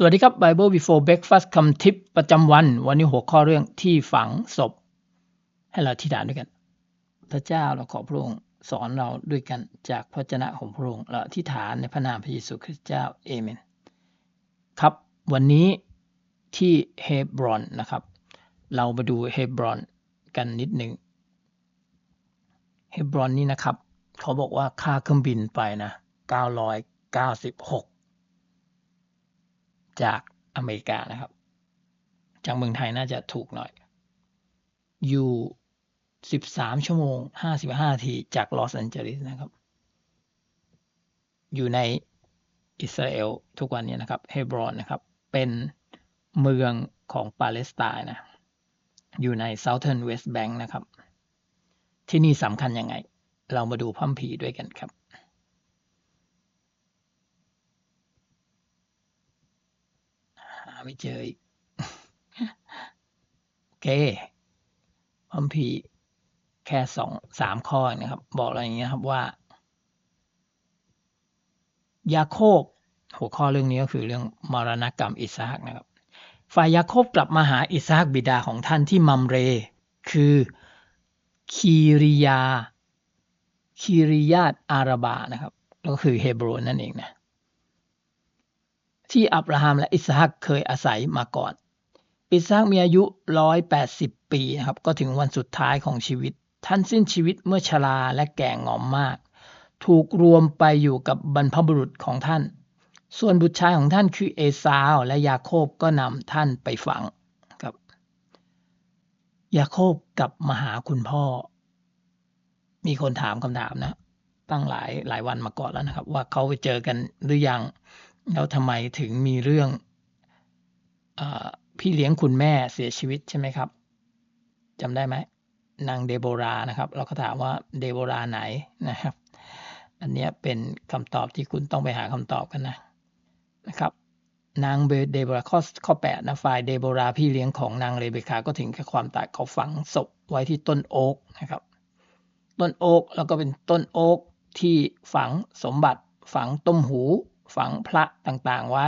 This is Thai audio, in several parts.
สวัสดีครับ Bible Before Breakfast คำทิปประจำวัน วันนี้หัวข้อเรื่องที่ฝังศพ ให้เราอธิษฐานด้วยกัน พระเจ้าเราขอพระองค์สอนเราด้วยกันจากพระเจนะของพระองค์เราอธิษฐานในพระนามพระเยซูคริสต์เจ้าเอเมนครับ วันนี้ที่เฮบรอนนะครับ เรามาดูเฮบรอนกันนิดหนึ่งเฮบรอนนี่นะครับ เขาบอกว่าค่าเครื่องบินไปนะ996 จากอเมริกานะครับ จากเมืองไทยน่าจะถูกหน่อย อยู่ 13 ชั่วโมง 55นาทีจากลอสแอนเจลิสนะครับ อยู่ในอิสราเอลทุกวันนี้นะครับ เฮบรอนนะครับ เป็นเมืองของปาเลสไตน์นะ อยู่ใน Southern West Bank นะครับ ที่นี่สำคัญยังไง เรามาดูพัมพีด้วยกันครับ หา ไม่เจออีกโอเคพัมพีร์แค่สองสามข้อเองนะครับ บอกอะไรอย่างเงี้ยครับว่า ยาโคบหัวข้อเรื่องนี้ก็คือเรื่องมรณกรรมอิสฮักนะครับ ฝ่ายยาโคบกลับมาหาอิสฮักบิดาของท่านที่มัมเร คือคีริยาคีริยาตอาราบานะครับ ก็คือเฮบรนนั่นเองนะ ที่อับราฮัมและอิสฮักเคยอาศัยมาก่อน อิสฮักมีอายุ 180 ปีนะครับ ก็ถึงวันสุดท้ายของชีวิต ท่านสิ้นชีวิตเมื่อชราและแก่งอมมาก ถูกรวมไปอยู่กับบรรพบุรุษของท่าน ส่วนบุตรชายของท่านคือเอซาวและยาโคบก็นำท่านไปฝังครับ ยาโคบกลับมาหาคุณพ่อ มีคนถามคำถามนะ ตั้งหลายหลายวันมาก่อนแล้วนะครับ ว่าเขาไปเจอกันหรือยัง แล้วทำไมถึงมีเรื่องอพี่เลี้ยงคุณแม่เสียชีวิตใช่ไหมครับจำได้ไหมนางเดโบรานะครับ เราก็ถามว่าเดโบราไหนนะครับ อันนี้เป็นคำตอบที่คุณต้องไปหาคำตอบกันนะนะครับ นางเดโบราข้อข้อแปดนะฝ่ายเดโบราพี่เลี้ยงของนางเรเบคาก็ถึงแค่ความตายเขาฝังศพไว้ที่ต้นโอ๊กนะครับ ต้นโอ๊กแล้วก็เป็นต้นโอ๊กที่ฝังสมบัติฝังต้มหู ฝังพระต่างๆไว้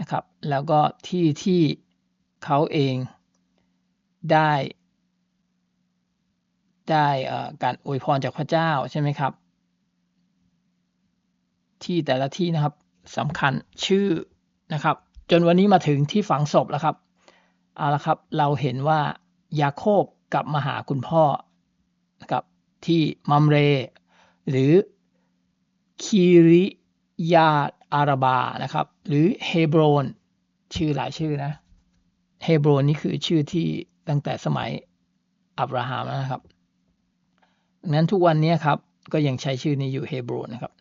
นะครับ แล้วก็ที่ที่เขาเองได้ ได้การอวยพรจากพระเจ้าใช่ไหมครับ ที่แต่ละที่นะครับสำคัญชื่อนะครับ จนวันนี้มาถึงที่ฝังศพแล้วครับเอาละครับเราเห็นว่ายาโคบกลับมาหาคุณพ่อนะครับที่มัมเร หรือคีริ ยาดอาราบานะครับ หรือเฮบรนชื่อหลายชื่อนะเฮบรนนี่คือชื่อที่ตั้งแต่สมัยอับราฮัมนะครับดังนั้นทุกวันนี้ครับก็ยังใช้ชื่อนี้อยู่เฮบรนนะครับ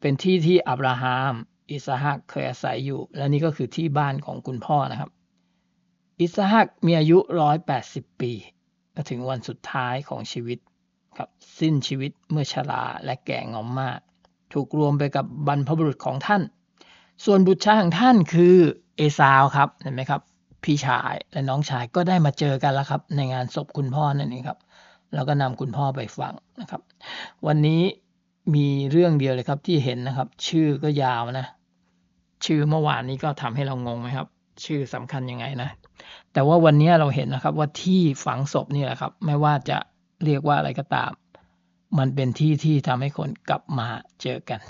เป็นที่ที่อับราฮัมอิสฮักเคยอาศัยอยู่ และนี่ก็คือที่บ้านของคุณพ่อนะครับ อิสฮักมีอายุ 180 ปีก็ถึงวันสุดท้ายของชีวิตครับสิ้นชีวิตเมื่อชราและแก่งอมมาก ถูกรวมไปกับบรรพบุรุษของท่าน ส่วนบุตรชายของท่านคือเอซาวครับเห็นไหมครับ พี่ชายและน้องชายก็ได้มาเจอกันแล้วครับ ในงานศพคุณพ่อนั่นเองครับ แล้วก็นำคุณพ่อไปฟังนะครับ วันนี้มีเรื่องเดียวเลยครับที่เห็นนะครับ ชื่อก็ยาวนะ ชื่อเมื่อวานนี้ก็ทำให้เรางงไหมครับ ชื่อสำคัญยังไงนะ แต่ว่าวันนี้เราเห็นนะครับว่าที่ฝังศพนี่แหละครับ ไม่ว่าจะเรียกว่าอะไรก็ตาม มันเป็นที่ที่ทำให้คนกลับมาเจอกัน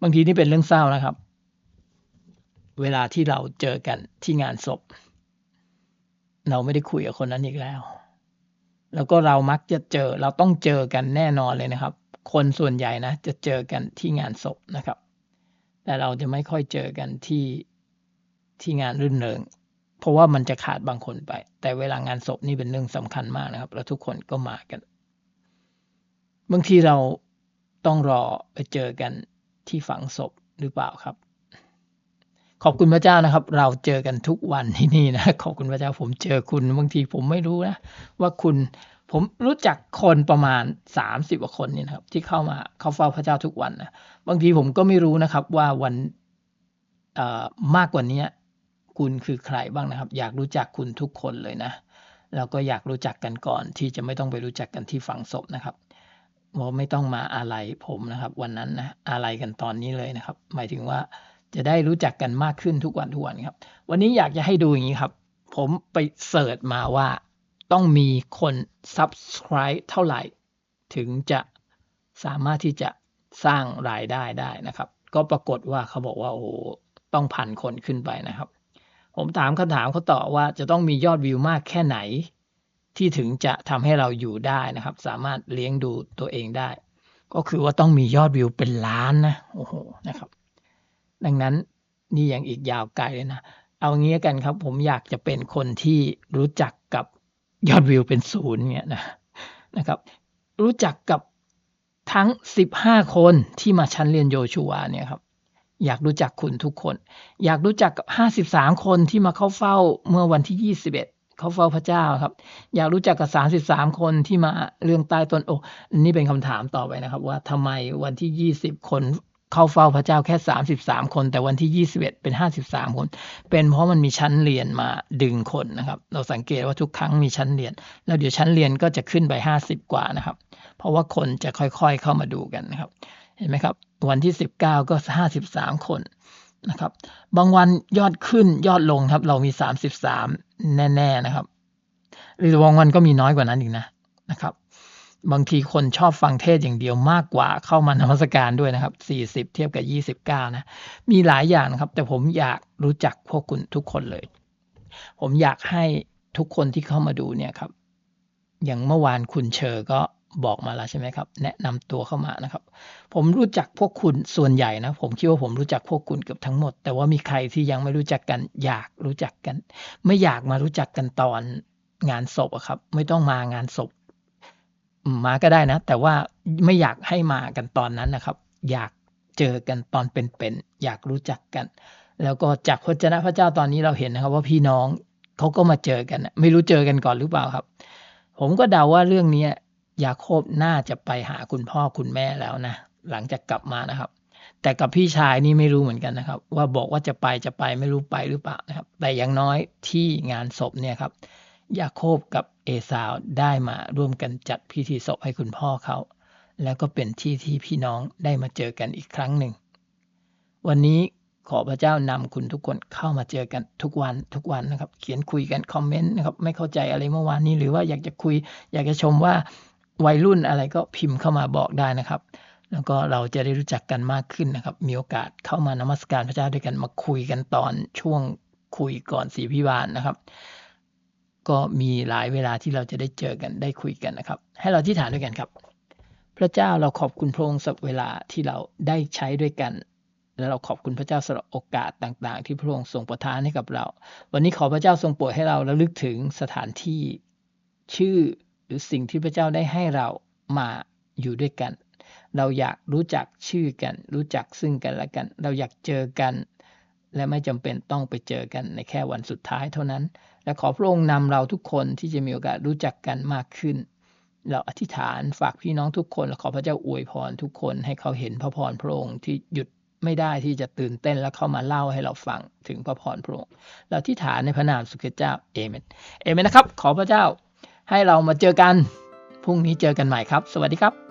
บางทีนี่เป็นเรื่องเศร้านะครับ เวลาที่เราเจอกันที่งานศพ เราไม่ได้คุยกับคนนั้นอีกแล้ว แล้วก็เรามักจะเจอเราต้องเจอกันแน่นอนเลยนะครับ คนส่วนใหญ่นะจะเจอกันที่งานศพนะครับ แต่เราจะไม่ค่อยเจอกันที่ที่งานรื่นเริงเพราะว่ามันจะขาดบางคนไป แต่เวลางานศพนี่เป็นเรื่องสำคัญมากนะครับ แล้วทุกคนก็มากัน บางทีเราต้องรอไปเจอกันที่ฝังศพหรือเปล่าครับ ขอบคุณพระเจ้านะครับ เราเจอกันทุกวันที่นี่นะขอบคุณพระเจ้าผมเจอคุณบางทีผมไม่รู้นะว่าคุณผมรู้จักคนประมาณสามสิบกว่าคนนี่นะครับ ที่เข้ามาเข้าเฝ้าพระเจ้าทุกวันนะบางทีผมก็ไม่รู้นะครับว่าวันมากกว่านี้คุณคือใครบ้างนะครับ อยากรู้จักคุณทุกคนเลยนะแล้วก็อยากรู้จักกันก่อนที่จะไม่ต้องไปรู้จักกันที่ฝังศพนะครับ ว่าไม่ต้องมาอะไรผมนะครับ วันนั้นนะอะไรกันตอนนี้เลยนะครับ หมายถึงว่าจะได้รู้จักกันมากขึ้นทุกวันทุกวันครับ วันนี้อยากจะให้ดูอย่างนี้ครับ ผมไปเสิร์ชมาว่าต้องมีคน subscribe เท่าไหร่ ถึงจะสามารถที่จะสร้างรายได้ได้นะครับ ก็ปรากฏว่าเขาบอกว่าโอ้ต้องพันคนขึ้นไปนะครับ ผมถามคำถามเขาต่อว่าจะต้องมียอดวิวมากแค่ไหน ที่ถึงจะทำให้เราอยู่ได้นะครับ สามารถเลี้ยงดูตัวเองได้ ก็คือว่าต้องมียอดวิวเป็นล้านนะโอ้โหนะครับ ดังนั้นนี่ยังอีกยาวไกลเลยนะ เอางี้กันครับ ผมอยากจะเป็นคนที่รู้จักกับยอดวิวเป็นศูนย์เนี่ยนะนะครับ รู้จักกับทั้ง 15 คนที่มาชั้นเรียนโยชูวเนี่ยครับ อยากรู้จักคุณทุกคน อยากรู้จักกับ 53 คนที่มาเข้าเฝ้าเมื่อวันที่ 21 เขาเฝ้าพระเจ้าครับ อยากรู้จักกับ33คนที่มาเรื่องใต้ต้นโอกนี่เป็นคำถามต่อไปนะครับ ว่าทำไมวันที่20คนเข้าเฝ้าพระเจ้าแค่33คน แต่วันที่21เป็น53คน เป็นเพราะมันมีชั้นเรียนมาดึงคนนะครับ เราสังเกตว่าทุกครั้งมีชั้นเรียน แล้วเดี๋ยวชั้นเรียนก็จะขึ้นไป50กว่านะครับ เพราะว่าคนจะค่อยๆเข้ามาดูกันนะครับ เห็นไหมครับ วันที่19ก็53คนนะครับ บางวันยอดขึ้นยอดลงครับ เรามี33 แน่ๆนะครับ หรือวงวันก็มีน้อยกว่านั้นอีกนะนะครับ บางทีคนชอบฟังเทศอย่างเดียวมากกว่าเข้ามานมัสการด้วยนะครับ 40 เทียบกับ 29 นะ มีหลายอย่างนะครับ แต่ผมอยากรู้จักพวกคุณทุกคนเลย ผมอยากให้ทุกคนที่เข้ามาดูเนี่ยครับ อย่างเมื่อวานคุณเชอร์ก็ บอกมาแล้วใช่ไหมครับ แนะนำตัวเข้ามานะครับ ผมรู้จักพวกคุณส่วนใหญ่นะ ผมคิดว่าผมรู้จักพวกคุณเกือบทั้งหมด แต่ว่ามีใครที่ยังไม่รู้จักกัน อยากรู้จักกัน ไม่อยากมารู้จักกันตอนงานศพอะครับ ไม่ต้องมางานศพ มาก็ได้นะ แต่ว่าไม่อยากให้มากันตอนนั้นนะครับ อยากเจอกันตอนเป็นๆอยากรู้จักกัน แล้วก็จากพระเจ้าพระเจ้าตอนนี้เราเห็นนะครับ ว่าพี่น้องเขาก็มาเจอกัน ไม่รู้เจอกันก่อนหรือเปล่าครับ ผมก็เดาว่าเรื่องนี้ ยาโคบน่าจะไปหาคุณพ่อคุณแม่แล้วนะ หลังจากกลับมานะครับ แต่กับพี่ชายนี่ไม่รู้เหมือนกันนะครับ ว่าบอกว่าจะไปจะไปไม่รู้ไปหรือเปล่านะครับ แต่อย่างน้อยที่งานศพเนี่ยครับ ยาโคบกับเอสาวได้มาร่วมกันจัดพิธีศพให้คุณพ่อเขา แล้วก็เป็นที่ที่พี่น้องได้มาเจอกันอีกครั้งหนึ่ง วันนี้ขอพระเจ้านำคุณทุกคนเข้ามาเจอกันทุกวันทุกวันนะครับ เขียนคุยกันคอมเมนต์นะครับ ไม่เข้าใจอะไรเมื่อวานนี้ หรือว่าอยากจะคุย อยากจะชมว่า วัยรุ่นอะไรก็พิมพ์เข้ามาบอกได้นะครับ แล้วก็เราจะได้รู้จักกันมากขึ้นนะครับ มีโอกาสเข้ามานมัสการพระเจ้าด้วยกันมาคุยกันตอนช่วงคุยก่อนสีพิบาลนะครับ ก็มีหลายเวลาที่เราจะได้เจอกันได้คุยกันนะครับ ให้เราที่ฐานด้วยกันครับ พระเจ้าเราขอบคุณพระองค์สำหรับเวลาที่เราได้ใช้ด้วยกันและเราขอบคุณพระเจ้าสำหรับโอกาสต่าง ๆ ที่พระองค์ทรงประทานให้กับเรา วันนี้ขอพระเจ้าทรงโปรดให้เราระลึกถึงสถานที่ชื่อ รือสิ่งที่พระเจ้าได้ให้เรามาอยู่ด้วยกัน เราอยากรู้จักชื่อกัน รู้จักซึ่งกันและกัน เราอยากเจอกัน และไม่จำเป็นต้องไปเจอกันในแค่วันสุดท้ายเท่านั้น และขอพระองค์นำเราทุกคนที่จะมีโอกาสรู้จักกันมากขึ้น เราอธิษฐานฝากพี่น้องทุกคนและขอพระเจ้าอวยพรทุกคนให้เขาเห็นพระพรพระองค์ที่หยุดไม่ได้ที่จะตื่นเต้นและเข้ามาเล่าให้เราฟังถึงพระพรพระองค์เราอธิษฐานในพระนามสุขเจ้าเอเมนเอเมนนะครับ ขอพระเจ้า ให้เรามาเจอกัน พรุ่งนี้เจอกันใหม่ครับ สวัสดีครับ